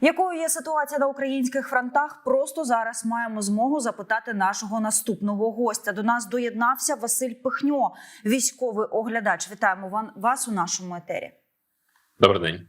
Якою є ситуація на українських фронтах? Просто зараз маємо змогу запитати нашого наступного гостя. До нас доєднався Василь Пихньо, військовий оглядач. Вітаємо вас у нашому етері. Добрий день.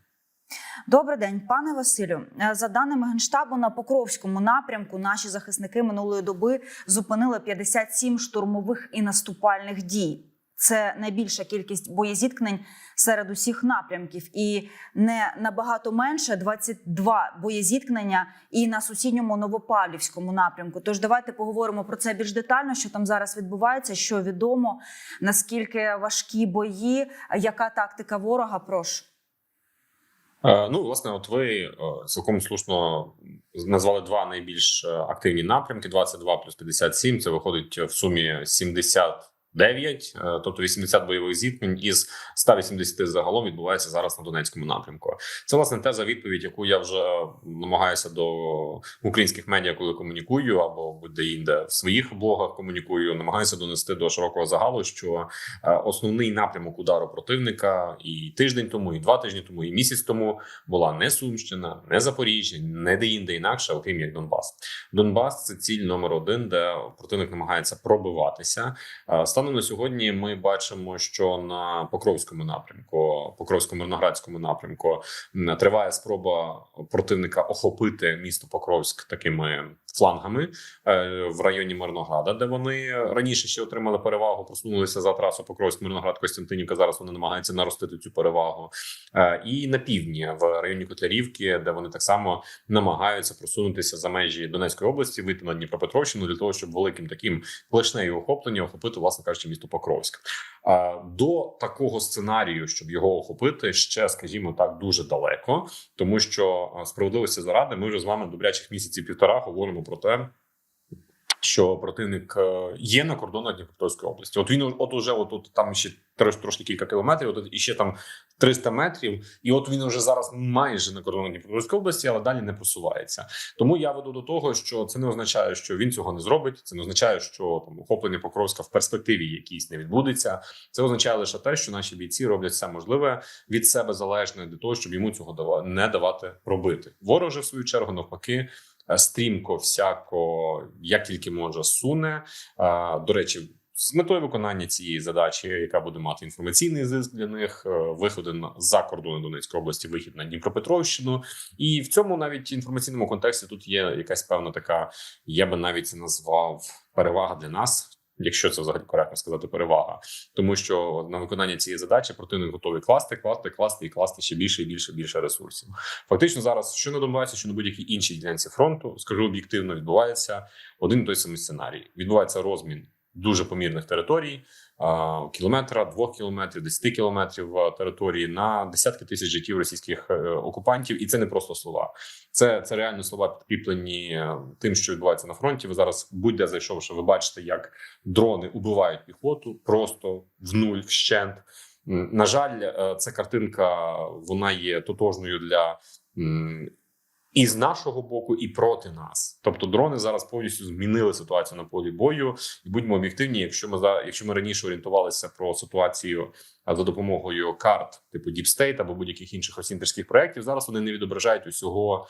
Добрий день, пане Василю. Е, За даними генштабу, на Покровському напрямку наші захисники минулої доби зупинили 57 штурмових і наступальних дій. Це найбільша кількість боєзіткнень серед усіх напрямків, і не набагато менше 22 боєзіткнення і на сусідньому новопалівському напрямку. Тож давайте поговоримо про це більш детально, що там зараз відбувається, що відомо, наскільки важкі бої, яка тактика ворога? Прошу. Е, ну, власне, от ви е, цілком слушно назвали два найбільш е, активні напрямки: 22 плюс 57, Це виходить в сумі 70 9, е, тобто 80 бойових зіткнень із 180 загалом відбувається зараз на Донецькому напрямку. Це власне теза відповідь, яку я вже намагаюся до українських медіа, коли комунікую або будь-де-інде в своїх блогах комунікую, намагаюся донести до широкого загалу, що е, основний напрямок удару противника і тиждень тому, і два тижні тому, і місяць тому була не Сумщина, не Запоріжжя, не де-інде інакше, окрім як Донбас. Донбас це ціль номер один, де противник намагається пробиватися. Е, стан Станом на сьогодні ми бачимо, що на Покровському напрямку, Покровсько-Мирноградському напрямку триває спроба противника охопити місто Покровськ такими флангами е, в районі Мирнограда, де вони раніше ще отримали перевагу, просунулися за трасу Покровськ, Мирноград, Костянтинівка. Зараз вони намагаються наростити цю перевагу. Е, І на півдні в районі Котлярівки, де вони так само намагаються просунутися за межі Донецької області, вийти на Дніпропетровщину для того, щоб великим таким плешнею охоплення охопити, власне місто Покровськ. До такого сценарію, щоб його охопити, ще скажімо так, дуже далеко, тому що справедливості заради, ми вже з вами добрячих місяців півтора говоримо про те. Що противник е, є на кордонах Дніпропетровської області? От він от уже от, от там ще трош, трошки кілька кілометрів, от і ще там 300 метрів, і от він уже зараз майже на кордонах Дніпропетровської області, але далі не просувається. Тому я веду до того, що це не означає, що він цього не зробить. Це не означає, що там охоплення Покровська в перспективі якійсь не відбудеться. Це означає лише те, що наші бійці роблять все можливе від себе залежне для того, щоб йому цього не давати пробити. Ворог же в свою чергу навпаки. Е, Стрімко, всяко, як тільки може, суне. До речі, з метою виконання цієї задачі, яка буде мати інформаційний зиск для них, е, виходи за кордони Донецької області, вихід на Дніпропетровщину, і в цьому навіть інформаційному контексті тут є якась певна така, я би навіть назвав перевага для нас. Якщо це взагалі коректно сказати, перевага, тому що на виконання цієї задачі противник готовий класти, класти, класти і класти ще більше і більше більше ресурсів. Фактично, зараз що на Донбасі, що на будь-якій іншій ділянці фронту, скажу об'єктивно, відбувається один і той самий сценарій. Відбувається розмін дуже помірних територій, кілометра, двох кілометрів, десяти кілометрів території на десятки тисяч життів російських е, окупантів, і це не просто слова. Це, це реально слова підкріплені е, тим, що відбувається на фронті. Ви зараз будь-де зайшовши, ви бачите, як дрони убивають піхоту просто в нуль вщент. На жаль, е, ця картинка вона є тотожною для і з нашого боку, і проти нас. Тобто, дрони зараз повністю змінили ситуацію на полі бою. І будьмо об'єктивні, якщо ми за якщо ми раніше орієнтувалися про ситуацію за допомогою карт, типу State або будь-яких інших осінтерських проєктів, зараз вони не відображають усього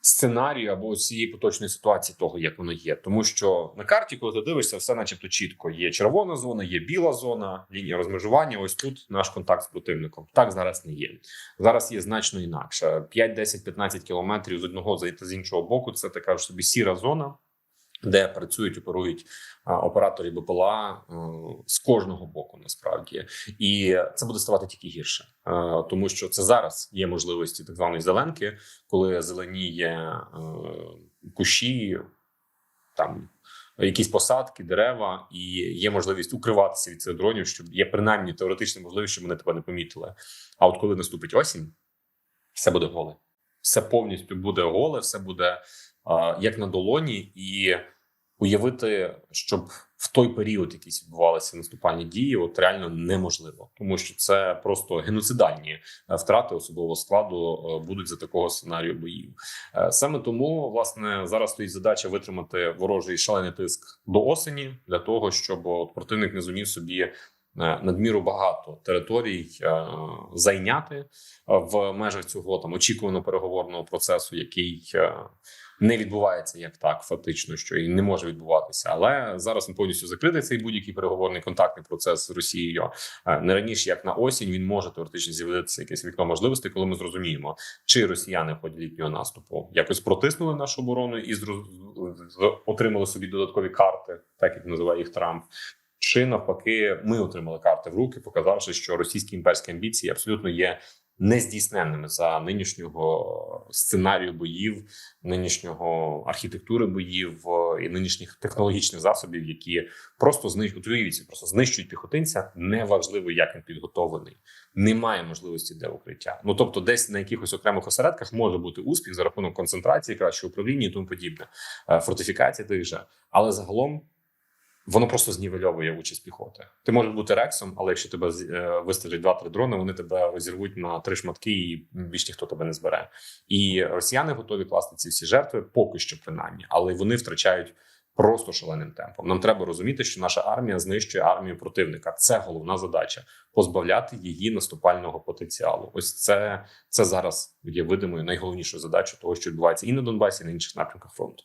сценарію або цієї поточної ситуації того, як воно є. Тому що на карті, коли ти дивишся, все начебто чітко. Є червона зона, є біла зона, лінія розмежування. Ось тут наш контакт з противником. Так зараз не є. Зараз є значно інакше. 5, 10, 15 кілометрів з одного за з іншого боку. Це така ж собі сіра зона. Де працюють, оперують а, оператори БПЛА е, з кожного боку, насправді, і це буде ставати тільки гірше, Е, тому що це зараз є можливості так званої зеленки, коли зеленіє е, кущі, там якісь посадки, дерева, і є можливість укриватися від цих дронів, щоб є принаймні теоретична можливість, щоб вони тебе не помітили. А от коли наступить осінь, все буде голе. Все повністю буде голе, все буде як на долоні, і уявити, щоб в той період якісь відбувалися наступальні дії, от реально неможливо, тому що це просто геноцидальні е, втрати особового складу е, будуть за такого сценарію боїв. Е, Саме тому власне зараз стоїть задача витримати ворожий шалений тиск до осені для того, щоб от противник не зумів собі надміру багато територій зайняти в межах цього там очікуваного переговорного процесу, який не відбувається як так, фактично, що і не може відбуватися. Але зараз він повністю закритий цей будь-який переговорний контактний процес з Росією. Е, Не раніше як на осінь він може теоретично з'явитися якесь вікно можливостей, коли ми зрозуміємо, чи росіяни в ході літнього наступу якось протиснули нашу оборону і зроз- отримали собі додаткові карти, так як називає їх Трамп. Чи навпаки, ми отримали карти в руки, показавши, що російські імперські амбіції абсолютно є нездійсненними за нинішнього сценарію боїв, нинішнього архітектури боїв е, і нинішніх технологічних засобів, які просто знищують уявіть, просто знищують піхотинця. Неважливо, як він підготовлений. Немає можливості для укриття. Ну тобто, десь на якихось окремих осередках може бути успіх за рахунок концентрації, кращого управління і тому подібне, е, фортифікації тих же, але загалом. Воно просто знівельовує участь піхоти. Ти можеш бути рексом, але якщо тебе е, два-три дрони, вони тебе розірвуть на три шматки, і більш ніхто тебе не збере. І росіяни готові класти ці всі жертви, поки що принаймні, але вони втрачають просто шаленим темпом. Нам треба розуміти, що наша армія знищує армію противника. Це головна задача позбавляти її наступального потенціалу. Ось це, це зараз є видимою найголовнішою задачою того, що відбувається і на Донбасі, і на інших напрямках фронту.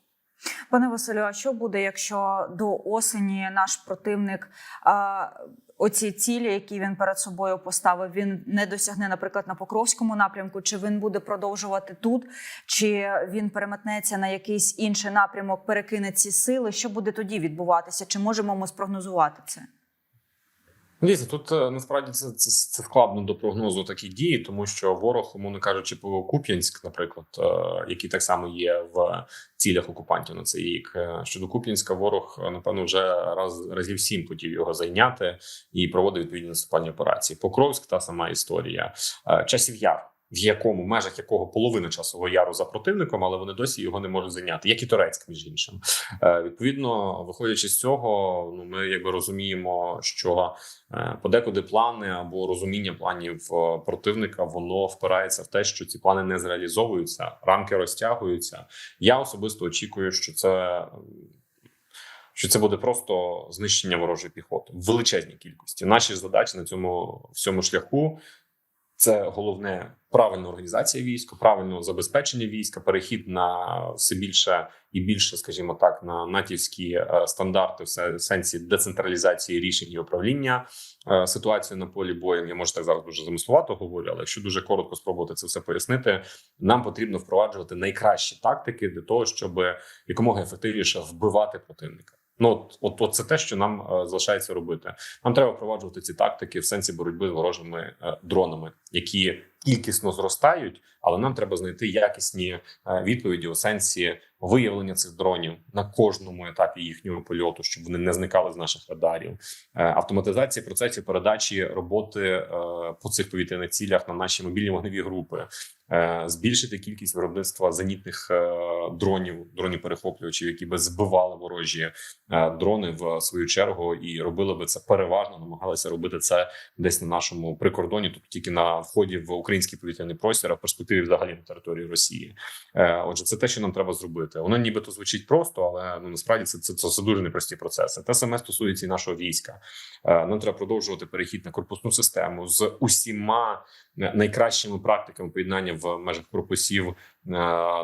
Пане Василю, а що буде, якщо до осені наш противник а, оці цілі, які він перед собою поставив, він не досягне, наприклад, на Покровському напрямку, чи він буде продовжувати тут, чи він переметнеться на якийсь інший напрямок, перекине ці сили? Що буде тоді відбуватися? Чи можемо ми спрогнозувати це? Дійсно, тут е, насправді це, це, це складно до прогнозу такі дії, тому що ворог, умовно кажучи, по Куп'янськ, наприклад, е, який так само є в цілях окупантів на цей рік. е, Щодо Куп'янська, ворог напевно вже раз разів сім хотів його зайняти і проводив відповідні наступальні операції. Покровськ та сама історія. Часів яр. В якому в межах якого половина часового яру за противником, але вони досі його не можуть зайняти, як і Турецьк, між іншим. Е, Відповідно, виходячи з цього, ну ми якби розуміємо, що е, подекуди плани або розуміння планів е, противника воно впирається в те, що ці плани не зреалізовуються, рамки розтягуються. Я особисто очікую, що це. Що це буде просто знищення ворожої піхоти в величезній кількості. Наші задачі на цьому всьому шляху це головне правильна організація війська, правильне забезпечення війська, перехід на все більше і більше, скажімо так, на натівські е, стандарти в сенсі децентралізації рішень і управління е, ситуацією на полі бою. Я може так зараз дуже замисловато говорю, але якщо дуже коротко спробувати це все пояснити, нам потрібно впроваджувати найкращі тактики для того, щоб якомога ефективніше вбивати противника. Ну от, от, це те, що нам е, залишається робити. Нам треба впроваджувати ці тактики в сенсі боротьби з ворожими е, дронами, які кількісно зростають, але нам треба знайти якісні е, відповіді у сенсі виявлення цих дронів на кожному етапі їхнього польоту, щоб вони не зникали з наших радарів. Е, Автоматизація процесів передачі роботи е, по цих повітряних цілях на наші мобільні вогневі групи. Збільшити кількість виробництва зенітних дронів, дронів перехоплювачів, які би збивали ворожі дрони в свою чергу, і робили би це переважно, намагалися робити це десь на нашому прикордоні, тобто тільки на вході в український повітряний простір, а в перспективі взагалі на території Росії. Е, Отже, це те, що нам треба зробити. Воно нібито звучить просто, але ну насправді це, це, це, це дуже непрості процеси. Те саме стосується і нашого війська. Е, Нам треба продовжувати перехід на корпусну систему з усіма е, найкращими практиками поєднання в межах корпусів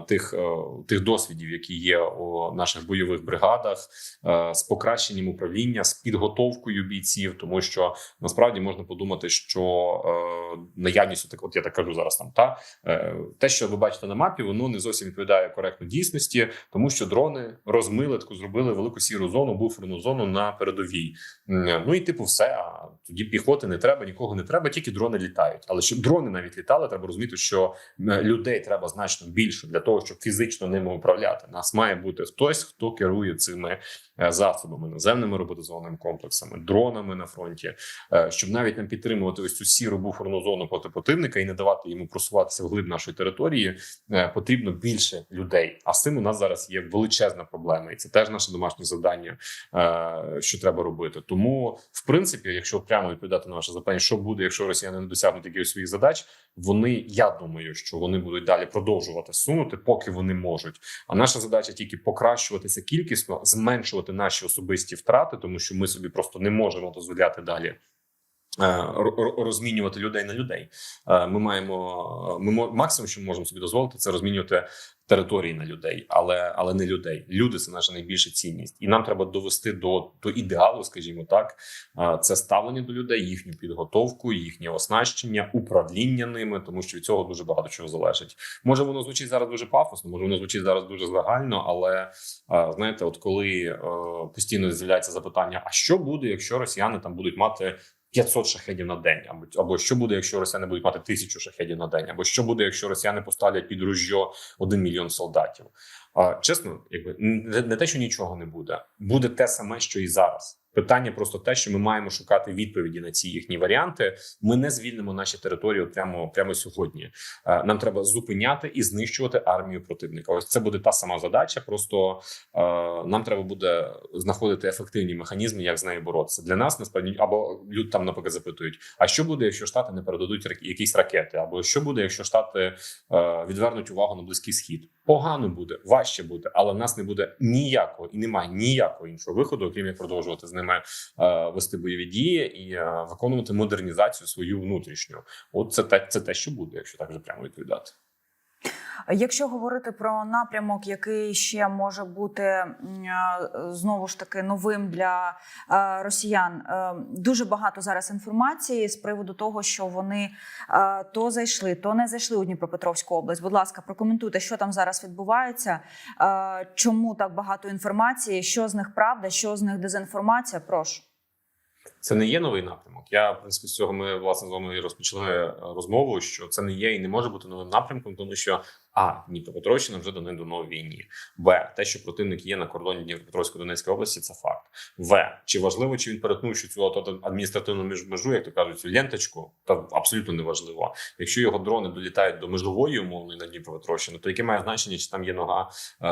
тих, е, тих досвідів, які є у наших бойових бригадах, е, з покращенням управління, з підготовкою бійців, тому що насправді можна подумати, що е, наявністю так, от я так кажу зараз там, та е, те, що ви бачите на мапі, воно не зовсім відповідає коректно дійсності, тому що дрони розмили таку, зробили велику сіру зону, буферну зону на передовій. Ну і типу, все. А тоді піхоти не треба, нікого не треба, тільки дрони літають. Але щоб дрони навіть літали, треба розуміти, що е, людей треба значно більше для того, щоб фізично ними управляти. Нас має бути хтось, хто керує цими е, засобами, наземними роботизованими комплексами, дронами на фронті, е, щоб навіть нам підтримувати ось цю сіру буферну зону проти противника і не давати йому просуватися вглиб нашої території. е, Потрібно більше людей. А з цим у нас зараз є величезна проблема, і це теж наше домашнє завдання, що треба робити. Тому, в принципі, якщо прямо відповідати на ваше запитання, що буде, якщо росіяни не досягнуть якихось своїх задач, вони я думаю, що вони будуть далі продовжувати сунути, поки вони можуть. А наша задача тільки покращуватися кількісно, зменшувати наші особисті втрати, тому що ми собі просто не можемо дозволяти далі розмінювати людей на людей. Е, Ми маємо ми мо- максимум, що ми можемо собі дозволити, це розмінювати території на людей, але але не людей. Люди це наша найбільша цінність, і нам треба довести до, до ідеалу, скажімо так. Е, Це ставлення до людей, їхню підготовку, їхнє оснащення, управління ними, тому що від цього дуже багато чого залежить. Може, воно звучить зараз дуже пафосно, може воно звучить зараз дуже загально, але е, знаєте, от коли е, постійно з'являється запитання: а що буде, якщо росіяни там будуть мати 500 шахедів на день, або або що буде, якщо росіяни будуть мати тисячу шахедів на день, або що буде, якщо росіяни поставлять під ружьо один мільйон солдатів? А, чесно, якби не, те, що нічого не буде, буде те саме, що і зараз. Питання просто те, що ми маємо шукати відповіді на ці їхні варіанти. Ми не звільнимо наші території прямо прямо сьогодні. Е, Нам треба зупиняти і знищувати армію противника. Ось це буде та сама задача. Просто е, нам треба буде знаходити ефективні механізми, як з нею боротися. Для нас насправді або люди там наприклад запитують: а що буде, якщо штати не передадуть якісь ракети, або що буде, якщо штати е, відвернуть увагу на близький схід? Погано буде, важче буде, але в нас не буде ніякого і немає ніякого іншого виходу, окрім як продовжувати з ними е, вести бойові дії і е, виконувати модернізацію свою внутрішню. От це те, це те, що буде, якщо так вже прямо відповідати. Якщо говорити про напрямок, який ще може бути е, знову ж таки новим для е, росіян, е, дуже багато зараз інформації з приводу того, що вони то зайшли, то не зайшли у Дніпропетровську область. Будь ласка, прокоментуйте, що там зараз відбувається, чому так багато інформації, що з них правда, що з них дезінформація. Прошу. Це не є новий напрямок. Я в принципі з цього ми власне з вами розпочали розмову, що це не є і не може бути новим напрямком, тому що а Дніпропетровщина вже давно давно в війні. Б те, що противник є на кордоні Дніпропетровської Донецької області, це факт. В чи важливо, чи він перетнув що цю адміністративну межу, як то кажуть, цю ленточку, та абсолютно не важливо. Якщо його дрони долітають до межової умовної на Дніпропетровщину, то яке має значення, чи там є нога е,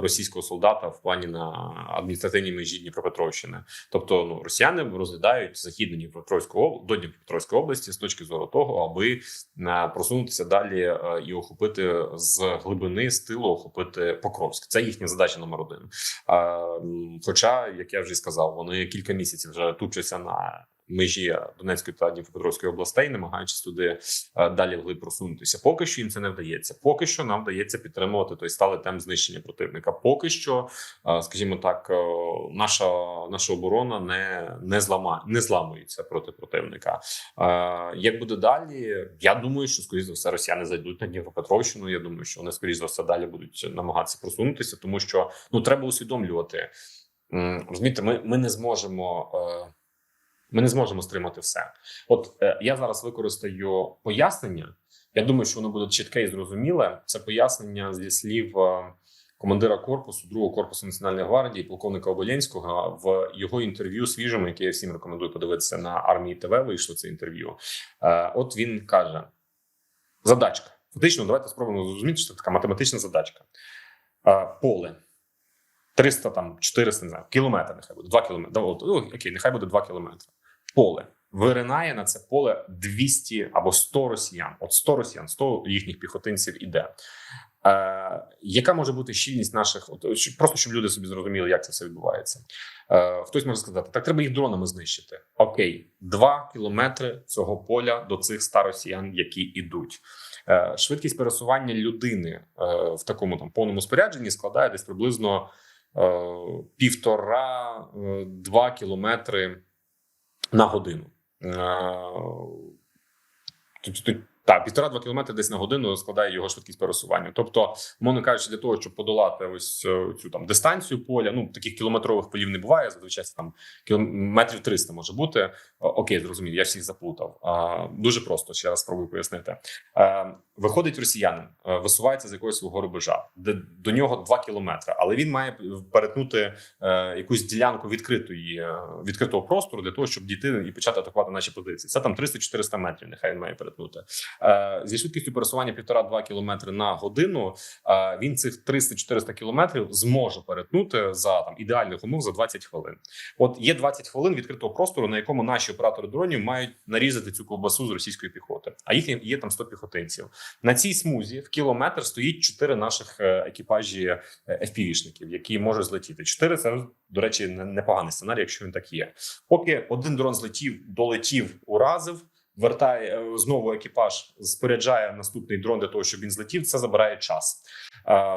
російського солдата в плані на адміністративній межі Дніпропетровщини? Тобто, ну росіяни розглядають західну Дніпропетровську об- до Дніпропетровської області з точки зору того, аби е, просунутися далі е, і охопити з глибини з тилу, охопити Покровськ. Це їхня задача номер один. Хоча, як я вже сказав, вони кілька місяців вже тучаться на. Межі Донецької та Дніпропетровської областей, намагаючись туди е, далі вглиб просунутися. Поки що їм це не вдається. Поки що нам вдається підтримувати той сталий темп знищення противника. Поки що, е, скажімо так, е, наша наша оборона не не злама не зламується проти противника. Як буде далі? Я думаю, що скоріш за все росіяни зайдуть на Дніпропетровщину. Я думаю, що вони скоріш за все далі будуть намагатися просунутися, тому що ну треба усвідомлювати. Розумієте, ми, ми не зможемо. Ми не зможемо стримати все. От е, я зараз використаю пояснення. Я думаю, що воно буде чітке і зрозуміле. Це пояснення зі слів е, командира корпусу, другого корпусу національної гвардії, полковника Оболєнського в його інтерв'ю свіжому, яке я всім рекомендую подивитися на армії ТВ. Вийшло це інтерв'ю. Е, От він каже: задачка. Фактично, давайте спробуємо зрозуміти, що це така математична задачка. Е, Поле. 300, там, 400, не знаю, кілометр, нехай буде, 2 кілометри. Ну, окей, нехай буде 2 кілометри. Поле. Виринає на це поле 200 або 100 росіян. От 100 росіян, 100 їхніх піхотинців іде. Е, яка може бути щільність наших, от, просто щоб люди собі зрозуміли, як це все відбувається? Е, хтось може сказати, так треба їх дронами знищити. Окей, 2 кілометри цього поля до цих 100 росіян, які ідуть. Е, швидкість пересування людини е, в такому там повному спорядженні складає десь приблизно е, півтора-два кілометри на годину. Так, півтора-два кілометри десь на годину складає його швидкість пересування. Тобто, мовно кажучи, для того, щоб подолати ось е, цю там дистанцію поля, ну таких кілометрових полів не буває. Зазвичай там кілометрів 300 може бути. Окей, зрозумів, я всіх заплутав. А, дуже просто ще раз спробую пояснити. Е, виходить росіянин, е, висувається з якогось свого рубежа, де до нього 2 кілометри, але він має перетнути е, якусь ділянку відкритої відкритого простору для того, щоб дійти і почати атакувати наші позиції. Це там 300-400 метрів. Нехай він має перетнути. Е, Зі швидкістю пересування 1,5-2 км на годину е, він цих 300-400 км зможе перетнути за там ідеальних умов за 20 хвилин. От є 20 хвилин відкритого простору, на якому наші оператори дронів мають нарізати цю ковбасу з російської піхоти. А їх є- там 100 піхотинців. На цій смузі в кілометр стоїть 4 наших е, екіпажі FPV-шників, які можуть злетіти. 4 – це до речі непоганий сценарій, якщо він так є. Поки один дрон злетів, долетів, уразив. Вертає е, знову екіпаж, споряджає наступний дрон для того, щоб він злетів. Це забирає час.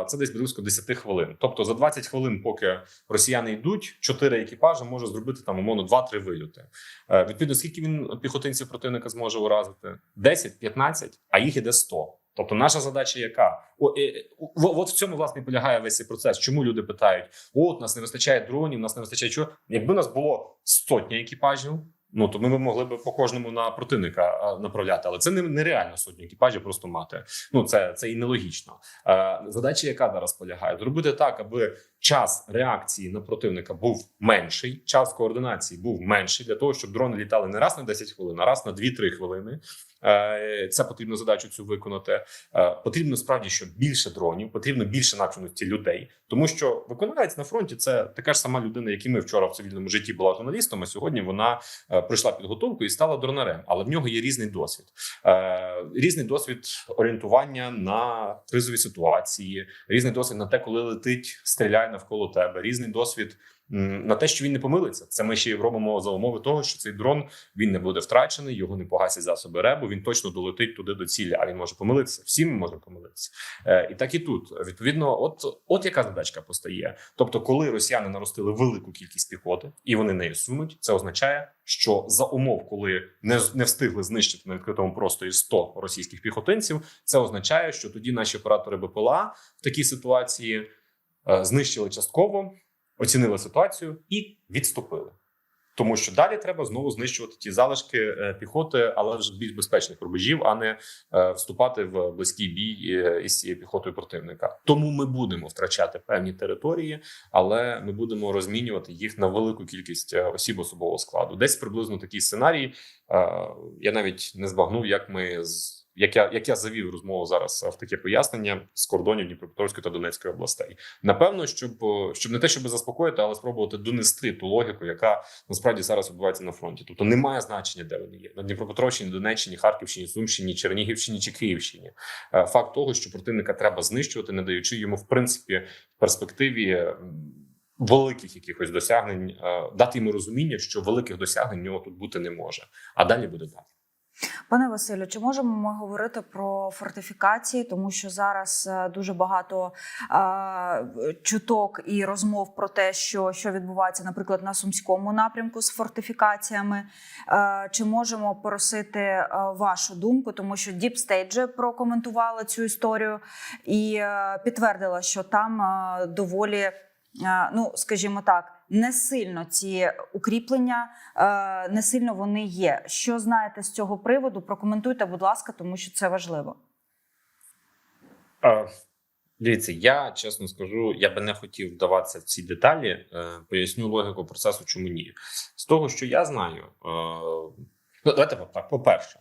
Це десь близько 10 хвилин. Тобто за 20 хвилин, поки росіяни йдуть, 4 екіпажі може зробити там умовно 2-3 вильоти. Е, Відповідно, скільки він піхотинців противника зможе уразити? 10, 15, а їх іде 100. Тобто, наша задача яка? О, е, е, в- от в цьому власне полягає весь цей процес. Чому люди питають: от нас не вистачає дронів, нас не вистачає чого? Якби нас було сотня екіпажів. Ну то ми могли б по кожному на противника направляти, але це не нереально сотні екіпажів просто мати. Ну це, це і нелогічно. Задача, яка зараз полягає, зробити так, аби час реакції на противника був менший, час координації був менший для того, щоб дрони літали не раз на 10 хвилин, а раз на 2-3 хвилини. Е, Це потрібно задачу цю виконати. Е, Потрібно справді, що більше дронів, потрібно більше навченості людей, тому що виконавець на фронті це така ж сама людина, як і ми вчора в цивільному житті була журналістом. А сьогодні вона е, пройшла підготовку і стала дронарем. Але в нього є різний досвід, різний досвід орієнтування на кризові ситуації, різний досвід на те, коли летить, стріляє навколо тебе, різний досвід. На те, що він не помилиться, це ми ще робимо за умови того, що цей дрон він не буде втрачений, його не погасять засоби ребу. Він точно долетить туди до цілі, а він може помилитися. Всі ми можемо помилитися. Е, і так і тут. Відповідно, от, от яка задачка постає. Тобто, коли росіяни наростили велику кількість піхоти і вони нею сунуть, це означає, що за умов, коли не, не встигли знищити на відкритому просторі 100 російських піхотинців, це означає, що тоді наші оператори БПЛА в такій ситуації е, знищили частково, оцінили ситуацію і відступили. Тому що далі треба знову знищувати ті залишки е, піхоти, але вже більш безпечних рубежів, а не е, вступати в близький бій е, із цією піхотою противника. Тому ми будемо втрачати певні території, але ми будемо розмінювати їх на велику кількість осіб особового складу. Десь приблизно такий сценарій. Я навіть не збагнув, як ми з. Як я як я завів розмову зараз в таке пояснення з кордонів Дніпропетровської та Донецької областей, напевно, щоб щоб не те, щоб заспокоїти, але спробувати донести ту логіку, яка насправді зараз відбувається на фронті. Тобто немає значення, де вони є на Дніпропетровщині, Донеччині, Харківщині, Сумщині, Чернігівщині чи Київщині. Е, Факт того, що противника треба знищувати, не даючи йому в принципі в перспективі. Великих якихось досягнень е, дати йому розуміння, що великих досягнень в нього тут бути не може, а далі буде далі. Пане Василю, чи можемо ми говорити про фортифікації, тому що зараз е, дуже багато е, чуток і розмов про те, що, що відбувається, наприклад, на сумському напрямку з фортифікаціями. Е, чи можемо просити е, вашу думку, тому що Stage прокоментувала цю історію і е, підтвердила, що там доволі, ну скажімо так. Не сильно ці укріплення, е, не сильно вони є. Що знаєте з цього приводу? Прокоментуйте, будь ласка, тому що це важливо. Дивіться, я чесно скажу, я би не хотів вдаватися в ці деталі. Е, Поясню логіку процесу, чому ні. З того, що я знаю, е, ну, давайте так. По-перше,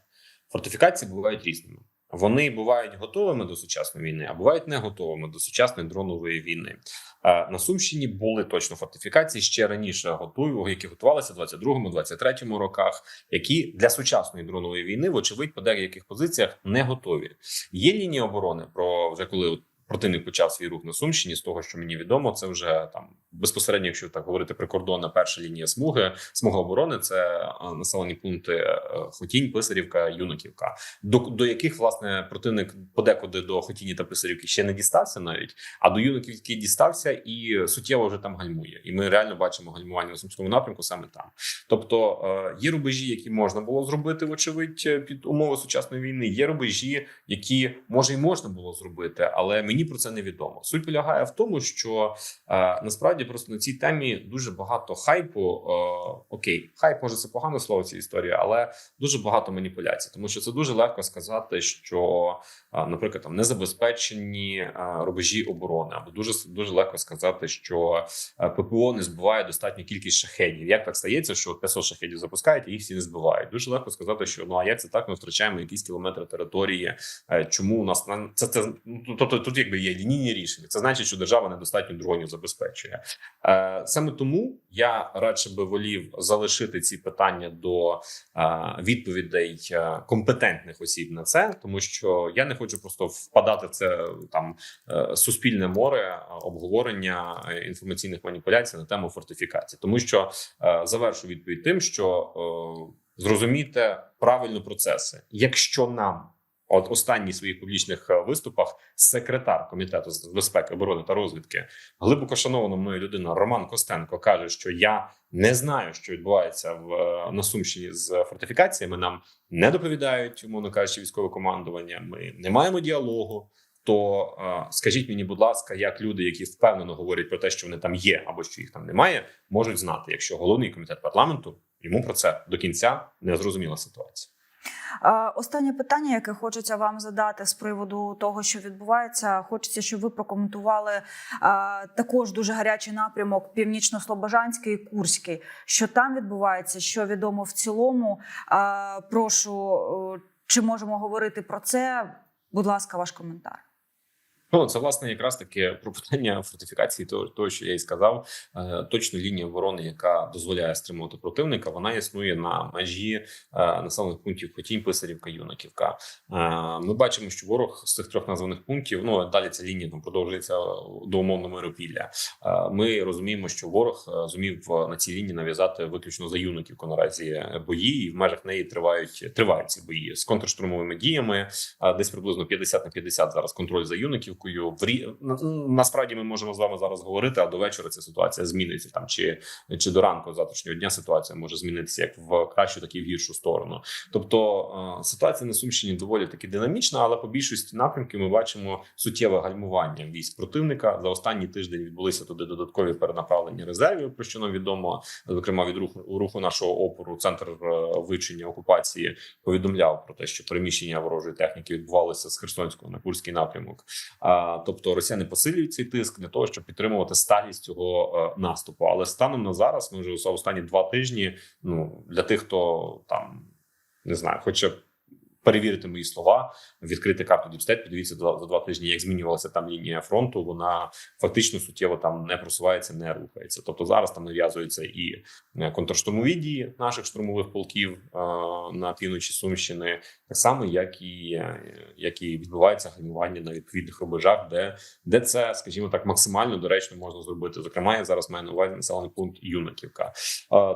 фортифікації бувають різними. Вони бувають готовими до сучасної війни, а бувають не готовими до сучасної дронової війни. На Сумщині були точно фортифікації ще раніше готові, які готувалися в 22-му, 23-му роках, які для сучасної дронової війни, вочевидь, по деяких позиціях не готові. Є лінії оборони про вже коли противник почав свій рух на Сумщині. З того, що мені відомо, це вже там безпосередньо, якщо так говорити прикордонна перша лінія смуги, смуга оборони це населені пункти е, Хотінь, Писарівка, Юнаківка, до, до яких власне противник подекуди до Хотіні та Писарівки ще не дістався навіть. А до Юнаківки дістався і суттєво вже там гальмує. І ми реально бачимо гальмування на сумському напрямку саме там. Тобто е, є рубежі, які можна було зробити, вочевидь, е, під умови сучасної війни. Є рубежі, які може і можна було зробити, але мені про це не відомо. Суть полягає в тому, що е, насправді просто на цій темі дуже багато хайпу. Е, окей, хайп може це погане слово цій історії, але дуже багато маніпуляцій, тому що це дуже легко сказати, що, е, наприклад, там незабезпечені рубежі оборони, або дуже дуже легко сказати, що ППО не збиває достатню кількість шахедів. Як так стається, що 500 шахедів запускають, і їх всі не збивають? Дуже легко сказати, що ну а як це так? Ми втрачаємо якісь кілометри території. Чому у нас на це це ну, тобто тут якби є лінійні рішення? Це значить, що держава недостатньо дронів забезпечує. Е, Саме тому я радше би волів залишити ці питання до е, відповідей е, компетентних осіб на це, тому що я не хочу просто впадати в це там суспільне море обговорення інформаційних маніпуляцій на тему фортифікації, тому що завершу відповідь тим, що зрозумійте правильно процеси, якщо нам От останній своїх публічних е, виступах секретар комітету з безпеки, оборони та розвідки, глибоко шанована мною людина Роман Костенко каже, що я не знаю, що відбувається в е, на Сумщині з фортифікаціями. Нам не доповідають, умовно кажучи, військове командування. Ми не маємо діалогу. То е, скажіть мені, будь ласка, як люди, які впевнено говорять про те, що вони там є, або що їх там немає, можуть знати, якщо головний комітет парламенту йому про це до кінця не зрозуміла ситуація. Останнє питання, яке хочеться вам задати з приводу того, що відбувається, хочеться, щоб ви прокоментували також дуже гарячий напрямок Північно-Слобожанський і Курський. Що там відбувається, що відомо в цілому. Прошу, чи можемо говорити про це? Будь ласка, ваш коментар. Ну, це власне якраз таке про питання фортифікації, того, того, що я і сказав. Е, точно лінія оборони, яка дозволяє стримувати противника, вона існує на межі е, населених пунктів Хотінь, Писарівка, Юнаківка. Е, ми бачимо, що ворог з цих трьох названих пунктів, ну далі ця лінія там продовжується до умовно миропілля. Ми розуміємо, що ворог зумів на цій лінії нав'язати виключно за Юнаківку наразі бої, і в межах неї тривають тривають ці бої з контрштурмовими діями. Десь приблизно 50 на 50 зараз контроль за Юнаківкою. В рі... насправді ми можемо з вами зараз говорити, а до вечора ця ситуація зміниться там чи, чи до ранку завтрашнього дня ситуація може змінитися як в кращу, так і в гіршу сторону. Тобто е, ситуація на Сумщині доволі таки динамічна, але по більшості напрямків ми бачимо суттєве гальмування військ противника. За останній тиждень відбулися туди додаткові перенаправлення резервів, про що нам відомо, зокрема від руху руху нашого опору, центр е, вивчення окупації повідомляв про те, що переміщення ворожої техніки відбувалося з Херсонського на Курський напрямок. Тобто росіяни посилюють цей тиск для того, щоб підтримувати сталість цього е, наступу. Але станом на зараз, ми вже за останні два тижні. Ну для тих, хто там не знаю, хоче перевірити мої слова, відкрити карту Діпстет, подивіться за два тижні, як змінювалася там лінія фронту. Вона фактично суттєво там не просувається, не рухається. Тобто зараз там нав'язуються і е, контрштурмові дії наших штурмових полків е, на півночі Сумщини, так само як і е, як і відбувається гальмування на відповідних рубежах, де де це, скажімо так, максимально доречно можна зробити. Зокрема, я зараз маю на увазі населений пункт Юнаківка.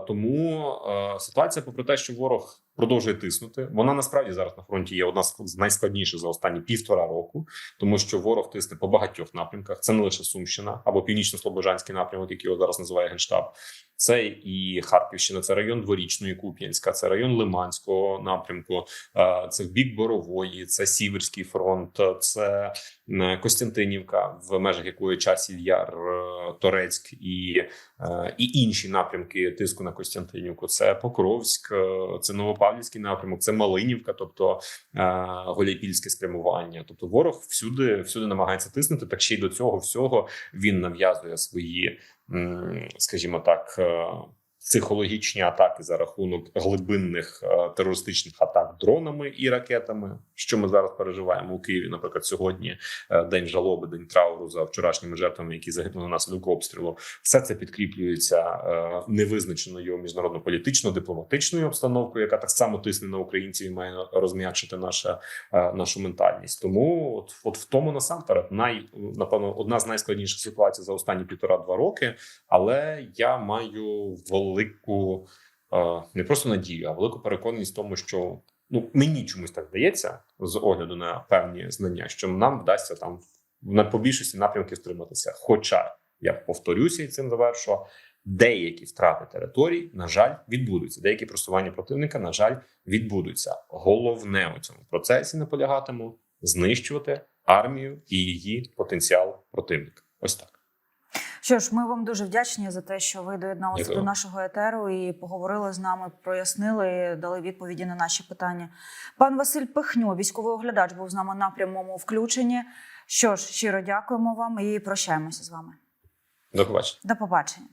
Тому ситуація, попри те, що ворог продовжує тиснути, вона насправді зараз на фронті є одна з найскладніших за останні півтора року, тому що ворог тисне по багатьох напрямках. Це не лише Сумщина або північно-слобожанський напрямок, який його зараз називає генштаб. Це і Харківщина, це район Дворічної, Куп'янська, це район Лиманського напрямку, е, це в бік Борової, це Сіверський фронт, це Костянтинівка, в межах якої часів Яр, е, Торецьк і, е, і інші напрямки тиску на Костянтинівку. Це Покровськ, е, це Новопавлівський напрямок, це Малинівка, тобто е, Голяйпільське спрямування. Тобто ворог всюди, всюди намагається тиснути. Так ще й до цього всього він нав'язує свої, скажімо так. Психологічні атаки за рахунок глибинних е, терористичних атак дронами і ракетами, що ми зараз переживаємо у Києві. Наприклад, сьогодні е, день жалоби, день трауру за вчорашніми жертвами, які загинули внаслідок обстрілу. Все це підкріплюється е, невизначеною міжнародно-політично-дипломатичною обстановкою, яка так само тисне на українців і має розм'якшити наша нашу ментальність. Тому от, от в тому насамперед най напевно одна з найскладніших ситуацій за останні півтора-два роки. Але я маю велику е, не просто надію, а велику переконаність в тому, що ну мені чомусь так здається, з огляду на певні знання, що нам вдасться там на по більшості напрямків стриматися. Хоча я повторюся і цим завершу. Деякі втрати територій, на жаль, відбудуться. Деякі просування противника, на жаль, відбудуться. Головне у цьому процесі наполягатиму знищувати армію і її потенціал противника. Ось так. Що ж, ми вам дуже вдячні за те, що ви доєдналися Дякую. до нашого етеру і поговорили з нами, прояснили, дали відповіді на наші питання. Пан Василь Пихньо, військовий оглядач, був з нами на прямому включенні. Що ж, щиро дякуємо вам і прощаємося з вами. До побачення. До побачення.